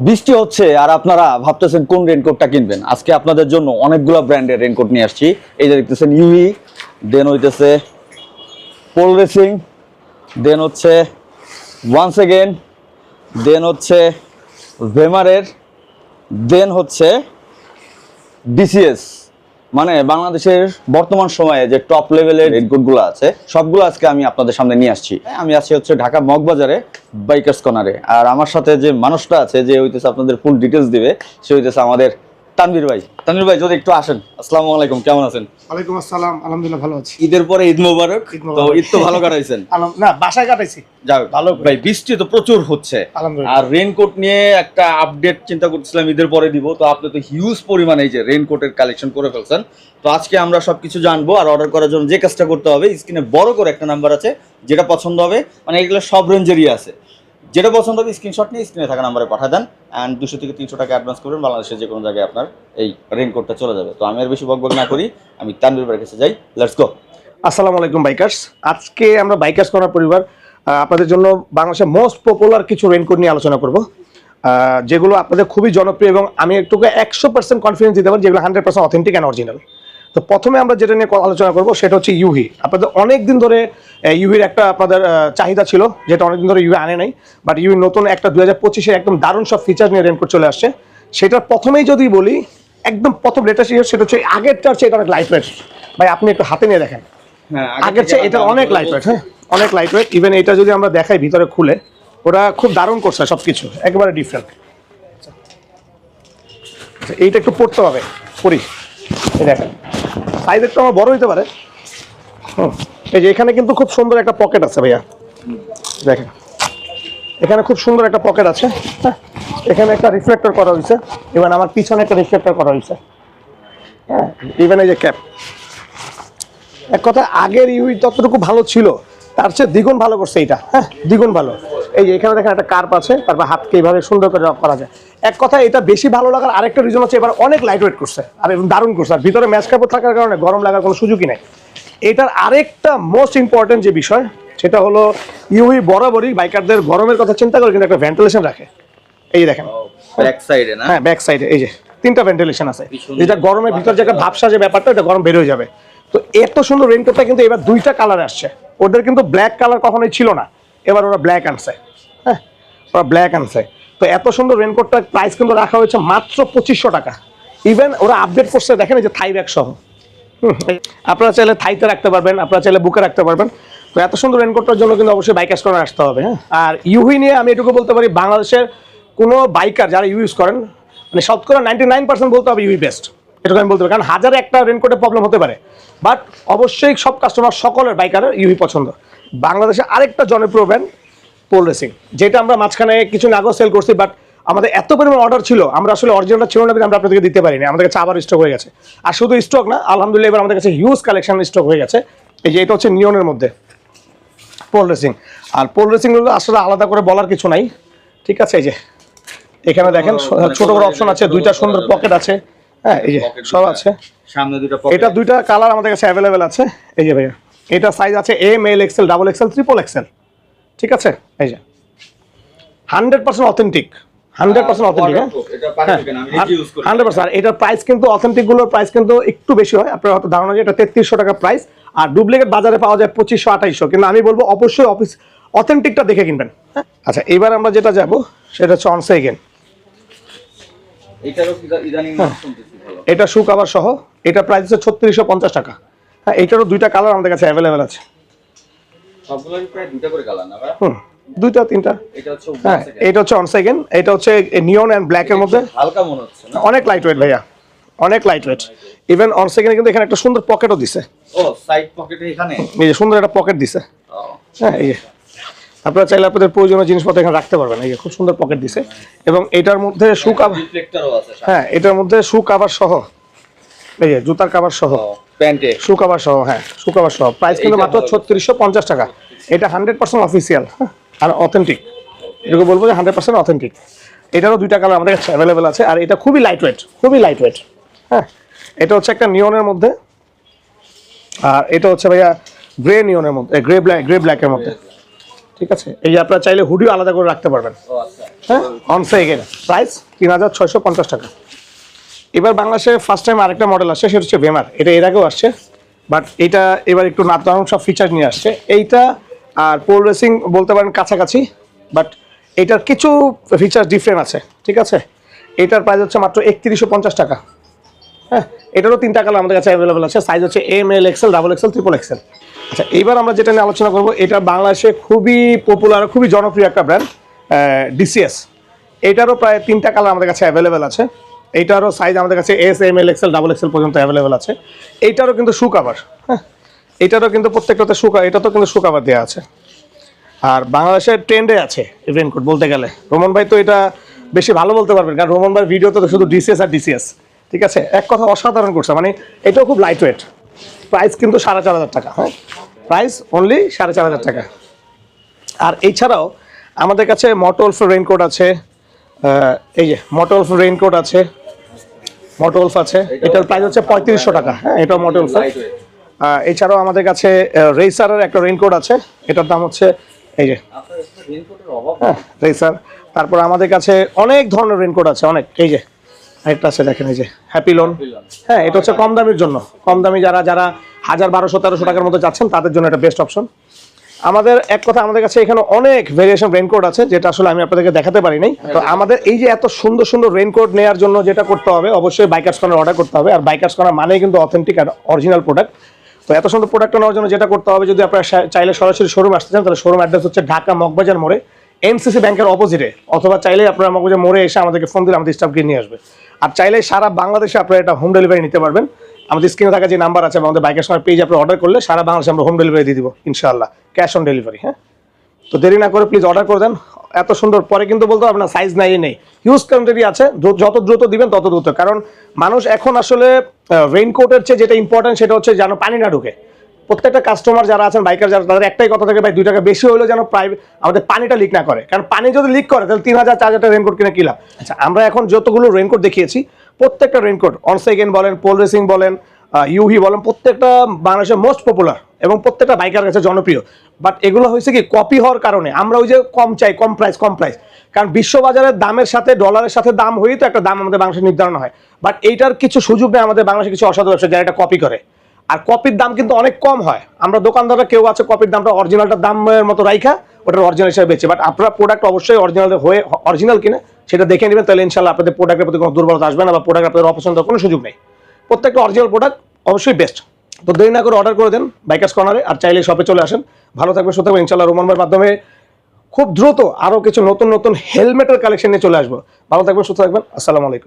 বৃষ্টি হচ্ছে আর আপনারা ভাবতেছেন কোন রেনকোটটা কিনবেন। আজকে আপনাদের জন্য অনেকগুলো ব্র্যান্ডের রেনকোট নিয়ে আসছি। এই যে দেখতেছেন ইউই দেন হইতেছে পোল রেসিং দেন হচ্ছে ওয়ান্স এগেন দেন হচ্ছে ভেমারের দেন হচ্ছে ডিসিএস মানে বাংলাদেশের বর্তমান সময়ে যে টপ লেভেলেরগুলো আছে, সবগুলো আজকে আমি আপনাদের সামনে নিয়ে আসছি। আমি আছি হচ্ছে ঢাকা মগবাজারে বাইকার্স কর্নারে আর আমার সাথে যে মানুষটা আছে, যে হইতেছে আপনাদের ফুল ডিটেলস দিবে, সে হইতেছে আমাদের তানভীর ভাই তানভীর ভাই যদি একটু আসেন। আসসালামু আলাইকুম কেমন আছেন? ওয়ালাইকুম আসসালাম আলহামদুলিল্লাহ ভালো আছি। ঈদের পরে ঈদ মোবারক তো ঈদ তো ভালো কাটাইছেন। না বাসায় কাটাইছি। যাক ভালো ভাই বৃষ্টি তো প্রচুর হচ্ছে। আর রেইনকোট নিয়ে একটা আপডেট চিন্তা করছিলাম ঈদের পরে দিব। তো আপনি তো হিউজ পরিমাণে এই যে রেইনকোটের কালেকশন করে ফেলছেন। তো আজকে আমরা সবকিছু জানব আর অর্ডার করার জন্য যে কাজটা করতে হবে স্ক্রিনে বড় করে একটা নাম্বার আছে যেটা পছন্দ হবে। মানে এগুলো সব রেঞ্জেরই আছে। যেটা পছন্দ হবে স্ক্রিনশট নিয়ে স্ক্রিনে থাকা নাম্বারে পাঠা দেন অ্যান্ড দুশো থেকে তিনশো টাকা অ্যাডভান্স করবেন, বাংলাদেশের যে কোনো জায়গায় আপনার এই রেইনকোটটা চলে যাবে। তো আমি আর বেশি বকবক না করি, আমি তানবীর কাছে যাই লেটস গো আসসালামু আলাইকুম বাইকার্স আজকে আমরা বাইকার্স করার পরিবার আপনাদের জন্য বাংলাদেশের মোস্ট পপুলার কিছু রেনকোট নিয়ে আলোচনা করব। যেগুলো আপনাদের খুবই জনপ্রিয় এবং আমি একটু একশো পার্সেন্ট কনফিডেন্স দিতে পারি যেগুলো hundred percent authentic and original তো প্রথমে আমরা যেটা নিয়ে আলোচনা করব সেটা হচ্ছে ইউহি আপনাদের অনেক দিন ধরে ইউহির একটা আপনাদের চাহিদা ছিল যেটা অনেকদিন ধরে ইউহি আনে নাই বাট ইউহি নতুন একটা দু হাজার পঁচিশে একদম দারুণ সব ফিচার নিয়ে রেনকোট চলে আসছে। সেটার প্রথমেই যদি বলি একদম প্রথম লেটেস্ট ইয়ে সেটা হচ্ছে আগেরটার চেয়ে এটা অনেক লাইট ওয়েট ভাই আপনি একটু হাতে নিয়ে দেখেন। হ্যাঁ আগের চেয়ে এটা অনেক লাইট ওয়েট হ্যাঁ অনেক লাইট ওয়েট ইভেন এটা যদি আমরা দেখাই ভিতরে খুলে ওরা খুব দারুণ করছে সব কিছু একেবারে ডিফারেন্ট এইটা একটু পড়তে হবে পড়ি। এই দেখেন। সাইজ একটু আমার বড় হইতে পারে। এই যে এখানে কিন্তু খুব সুন্দর একটা পকেট আছে ভাইয়া। দেখেন, এখানে খুব সুন্দর একটা পকেট আছে। হ্যাঁ এখানে একটা রিফ্লেক্টর করা হয়েছে ইভেন আমার পিছনে একটা রিফ্লেক্টর করা হয়েছে হ্যাঁ ইভেন এই যে ক্যাপ এক কথা, আগের ইউই ততটুকু ভালো ছিল, তার চেয়ে দ্বিগুণ ভালো করছে এটা হ্যাঁ দ্বিগুণ ভালো। এই যে এখানে দেখেন একটা কার্প আছে তারপর হাতকে এইভাবে সুন্দর করে রক করা যায়। এক কথা এটা বেশি ভালো লাগার আরেকটা রিজন হচ্ছে এবার অনেক লাইট ওয়েট করছে আর দারুণ করছে আর ভিতরে ম্যাচ কাপড় থাকার কারণে গরম লাগার কোনো সুযোগই নেই। এটার আরেকটা মোস্ট ইম্পর্টেন্ট যে বিষয় সেটা হলো ইউই বরাবরই বাইকারদের গরমের কথা চিন্তা করে কিন্তু একটা ভেন্টিলেশন রাখে। এই যে দেখেন। ব্যাক সাইডে না? হ্যাঁ ব্যাক সাইডে এই যে তিনটা ভেন্টিলেশন আছে। যেটা গরমের ভিতর যে একটা ভাবসা যে ব্যাপারটা এটা গরম বের হয়ে যাবে। তো এত সুন্দর রেনকোটটা কিন্তু এবার দুইটা কালার আসছে। ওদের কিন্তু ব্ল্যাক কালার কখনোই ছিল না। এবার ওরা ব্ল্যাক আনছে। ওরা ব্ল্যাক আনছে। তো এত সুন্দর রেনকোটটার প্রাইস কিন্তু রাখা হয়েছে মাত্র পঁচিশশো টাকা। ইভেন ওরা আপডেট করছে, দেখেন যে থাই ব্যাগ সহ। আপনারা চাইলে থাইতে রাখতে পারবেন, আপনারা চাইলে বুকে রাখতে পারবেন। তো এত সুন্দর রেনকোটটার জন্য কিন্তু অবশ্যই বাইকার্স করে আসতে হবে হ্যাঁ? আর ইউহি নিয়ে আমি এটুকু বলতে পারি, বাংলাদেশের কোনো বাইকার যারা ইউজ করেন মানে শতকরা নাইনটি নাইন পার্সেন্ট বলতে হবে ইউই বেস্ট এটুকু আমি বলতে পারি, কারণ হাজারে একটা রেনকোটে প্রবলেম হতে পারে। বাট অবশ্যই সব কাস্টমার সকলের বাইকারের ইউই পছন্দ। বাংলাদেশে আরেকটা জনপ্রিয় ব্র্যান্ড পোল রেসিং যেটা আমরা মাঝখানে কিছু আগেও সেল করছি বাট আমাদের এত পরিমাণ অর্ডার ছিল আমরা আসলে অরিজিনালটা ছিল না আমরা আপনাদেরকে দিতে পারিনি আমাদের কাছে আবার স্টক হয়ে গেছে। আর শুধু স্টক না আলহামদুলিল্লাহ এবার আমাদের কাছে হিউজ কালেকশন স্টক হয়ে গেছে। এই যে এটা হচ্ছে নিয়নের মধ্যে পোল রেসিং আর পোল রেসিং আসলে আলাদা করে বলার কিছু নাই ঠিক আছে? এই যে এখানে দেখেন ছোট বড় অপশন আছে দুইটা সুন্দর পকেট আছে। হ্যাঁ এই যে সব আছে। সামনে দুটো এটা দুইটা কালার আমাদের কাছে অ্যাভেলেবেল আছে। এই যে ভাইয়া এটা সাইজ আছে M L XL double XL triple XL ঠিক আছে? এই যে। Hundred percent authentic hundred percent authentic হ্যাঁ? হান্ড্রেড পার্সেন্ট এটার প্রাইস কিন্তু অথেন্টিকগুলোর প্রাইস কিন্তু একটু বেশি হয়। আপনার হয়তো ধারণা যে এটা তেত্রিশশো টাকা প্রাইস আর ডুপ্লিকেট বাজারে পাওয়া যায় পঁচিশশো আঠাইশশো। কিন্তু আমি বলব অবশ্যই অফিস অথেন্টিকটা দেখে কিনবেন। হ্যাঁ? আচ্ছা এবার আমরা যেটা যাব সেটা হচ্ছে শুনতেছি ভালো। এটা শু কাভার সহ এটা প্রাইস হচ্ছে ছত্রিশশো পঞ্চাশ টাকা। হ্যাঁ এটারও দুইটা কালার আমাদের কাছে অ্যাভেলেবেল আছে। সবগুলোরই প্রায় দুটো করে কালার না হুম দুইটা তিনটা। এটা হচ্ছে হ্যাঁ এটা হচ্ছে অন সেকেন্ড এটা হচ্ছে নিয়ন অ্যান্ড ব্ল্যাক এর মধ্যে। হালকা মনে হচ্ছে না? অনেক লাইট ওয়েট ভাইয়া। অনেক লাইট ওয়েট ইভেন অন সেকেন্ডে কিন্তু এখানে একটা সুন্দর পকেটও দিছে। ও সাইড পকেটে এখানে? এই যে সুন্দর একটা পকেট দিছে। হ্যাঁ এই আপনারা চাইলে আপনাদের প্রয়োজনীয় জিনিসপত্র এখানে রাখতে পারবেন। এই খুব সুন্দর পকেট দিছে। এবং এটার মধ্যে শু কাভার আছে সামনে। হ্যাঁ এটার মধ্যে শু কাভার সহ। এই যে জুতার কাভার সহ। প্যান্টে? শু কাভার সহ হ্যাঁ শু কাভার সহ। প্রাইস কিন্তু মাত্র। ছত্রিশশো পঞ্চাশ টাকা। এটা হান্ড্রেড পার্সেন্ট অফিসিয়াল আর অথেন্টিক এটুকু বলব যে হান্ড্রেড পার্সেন্ট অথেন্টিক এটারও দুইটা কালার আমাদের কাছে অ্যাভেলেবেল আছে আর এটা খুবই লাইট ওয়েট খুবই লাইট ওয়েট হ্যাঁ। এটা হচ্ছে একটা নিয়নের মধ্যে আর এটা হচ্ছে ভাইয়া গ্রে নিয়নের মধ্যে গ্রে ব্ল্যাক গ্রে ব্ল্যাকের মধ্যে। ঠিক আছে? এই যে আপনারা চাইলে হুডিও আলাদা করে রাখতে পারবেন। হ্যাঁ অনসে এগেন প্রাইস তিন হাজার ছয়শো পঞ্চাশ টাকা। এবার বাংলাদেশে ফার্স্ট টাইম আরেকটা মডেল আসছে, সেটা হচ্ছে ভেমার এটা এর আগেও আসছে বাট এটা এবার একটু নাতারণ সব ফিচার নিয়ে আসছে। এইটা আর পোল রেসিং বলতে পারেন কাছাকাছি বাট এটার কিছু ফিচার ডিফারেন্ট আছে, ঠিক আছে? এটার প্রাইস হচ্ছে মাত্র একত্রিশশো পঞ্চাশ টাকা। হ্যাঁ এটারও তিনটা কালার আমাদের কাছে অ্যাভেলেবল আছে। সাইজ হচ্ছে M L XL double XL triple XL আচ্ছা এইবার আমরা যেটা নিয়ে আলোচনা করব, এটা বাংলাদেশে খুবই পপুলার খুবই জনপ্রিয় একটা ব্র্যান্ড ডিসিএস এটারও প্রায় তিনটা কালার আমাদের কাছে অ্যাভেলেবেল আছে। এইটারও সাইজ আমাদের কাছে S M L XL double XL পর্যন্ত অ্যাভেলেবেল আছে। এইটারও কিন্তু শু কাভার হ্যাঁ এইটারও কিন্তু প্রত্যেকটাতে শু এটাতেও কিন্তু শু কাভার দেওয়া আছে। আর বাংলাদেশের ট্রেন্ডে আছে রেনকোট বলতে গেলে। রোমন ভাই তো এটা বেশি ভালো বলতে পারবেন, কারণ রোমন ভাই ভিডিওতে তো শুধু ডিসিএস আর ডিসিএস ঠিক আছে? এক কথা অসাধারণ করছে মানে এটাও খুব লাইট ওয়েট প্রাইস কিন্তু সাড়ে চার হাজার টাকা হ্যাঁ? প্রাইস অনলি সাড়ে চার হাজার টাকা। আর এছাড়াও আমাদের কাছে মটোলফ রেইনকোট আছে এই যে মটোলফ রেইনকোট আছে মটোলফ আছে। এটার প্রাইস হচ্ছে পঁয়ত্রিশশো টাকা। হ্যাঁ এটাও মটোলফ এছাড়াও আমাদের কাছে রেসারের একটা রেইনকোট আছে। এটার দাম হচ্ছে এই যে হ্যাঁ রেসার তারপর আমাদের কাছে অনেক ধরনের রেইনকোট আছে অনেক। এই যে একটা আছে দেখেন এই যে হ্যাপি লোন হ্যাঁ এটা হচ্ছে কম দামের জন্য। কম দামি যারা যারা হাজার বারোশো তেরোশো টাকার মতো যাচ্ছেন তাদের জন্য এটা বেস্ট অপশন আমাদের এক কথা আমাদের কাছে এখানে অনেক ভেরিয়েশন রেইনকোট আছে যেটা আসলে আমি আপনাদেরকে দেখাতে পারি নাই। তো আমাদের এই যে এত সুন্দর সুন্দর রেইনকোট নেওয়ার জন্য যেটা করতে হবে অবশ্যই বাইকার্স কর্নার অর্ডার করতে হবে। আর বাইকার্স কর্নার মানেই কিন্তু অথেন্টিক আর অরিজিনাল প্রোডাক্ট তো এত সুন্দর প্রোডাক্ট নেওয়ার জন্য যেটা করতে হবে যদি আপনারা চাইলে সরাসরি শোরুম আসতে চান তাহলে শোরুম অ্যাড্রেস হচ্ছে ঢাকা মগবাজার মোড়ে এমসিসি ব্যাংকের অপোজিটে অথবা চাইলে আপনারা মগবাজার মোড়ে এসে আমাদেরকে ফোন দিলে আমাদের স্টাফকে নিয়ে আসবে। আর চাইলে সারা বাংলাদেশে আপনারা এটা হোম ডেলিভারি নিতে পারবেন। আমাদের স্ক্রিনে থাকা যে নাম্বার আছে আমাদের বাইকের সময় পেজ আপনি অর্ডার করলে সারা বাংলাদেশে আমরা হোম ডেলিভারি দিয়ে দিব ইনশাআল্লাহ। ক্যাশ অন ডেলিভারি হ্যাঁ? তো দেরি না করে প্লিজ অর্ডার করে দেন। এত সুন্দর, পরে কিন্তু বলতে না সাইজ নাই নেই। হিউজ কোয়ান্টিটি আছে যত দ্রুত দিবেন, তত দ্রুত। কারণ মানুষ এখন আসলে রেইনকোটের চেয়ে যেটা ইম্পর্টেন্ট সেটা হচ্ছে যেন পানি না ঢুকে। প্রত্যেকটা কাস্টমার যারা আছেন বাইকার যারা, তাদের একটাই কথা থাকে, ভাই, দুই টাকা বেশি হলেও যেন প্রাইভেট আমাদের পানিটা লিক না করে। কারণ পানি যদি লিক করে, তাহলে তিন হাজার, চার হাজার রেনকোট কিনে কিলাম আচ্ছা আমরা এখন যতগুলো রেনকোট দেখিয়েছি, প্রত্যেকটা রেনকোট অন সেকেন্ড বলেন পোল রেসিং বলেন ইউহি বলেন, প্রত্যেকটা বাংলাদেশের মোস্ট পপুলার এবং প্রত্যেকটা বাইকার কাছে জনপ্রিয়। বাট এগুলো হয়েছে কি কপি হওয়ার কারণে। আমরা ওই যে কম চাই, কম প্রাইস কম প্রাইস কারণ বিশ্ববাজারের দামের সাথে ডলারের সাথে দাম হয়েই তো একটা দাম আমাদের বাংলাদেশে নির্ধারণ হয়। বাট এইটার কিছু সুযোগ নেই আমাদের বাংলাদেশে কিছু অসাধু ব্যবসা যারা এটা কপি করে। আর কপির দাম কিন্তু অনেক কম হয়। আমরা দোকানদাররা কেউ আছে কপির দামটা অরিজিনালটার দামের মতো রাইখা, ওটার অরিজিনাল হিসেবে বেচে। বাট আপনারা প্রোডাক্ট অবশ্যই অরিজিনাল হয়ে অরিজিনাল কিনে, সেটা দেখে নেবেন, তাহলে ইনশাল্লাহ আপনাদের প্রোডাক্টের প্রতি কোনো দুর্বলতা আসবে না বা প্রোডাক্ট আপনাদের অপছন্দ কোনো সুযোগ নেই। প্রত্যেকটা অরিজিনাল প্রোডাক্ট অবশ্যই বেস্ট তো দেরি না করে অর্ডার করে দেন বাইকার্স কর্নারে আর চাইলে শপে চলে আসেন। ভালো থাকবে সুস্থ থাকবে ইনশাল্লাহ রোমান ভাইয়ের মাধ্যমে খুব দ্রুত আরও কিছু নতুন নতুন হেলমেটের কালেকশন নিয়ে চলে আসব। ভালো থাকবেন, সুস্থ থাকবেন। আসসালামু আলাইকুম।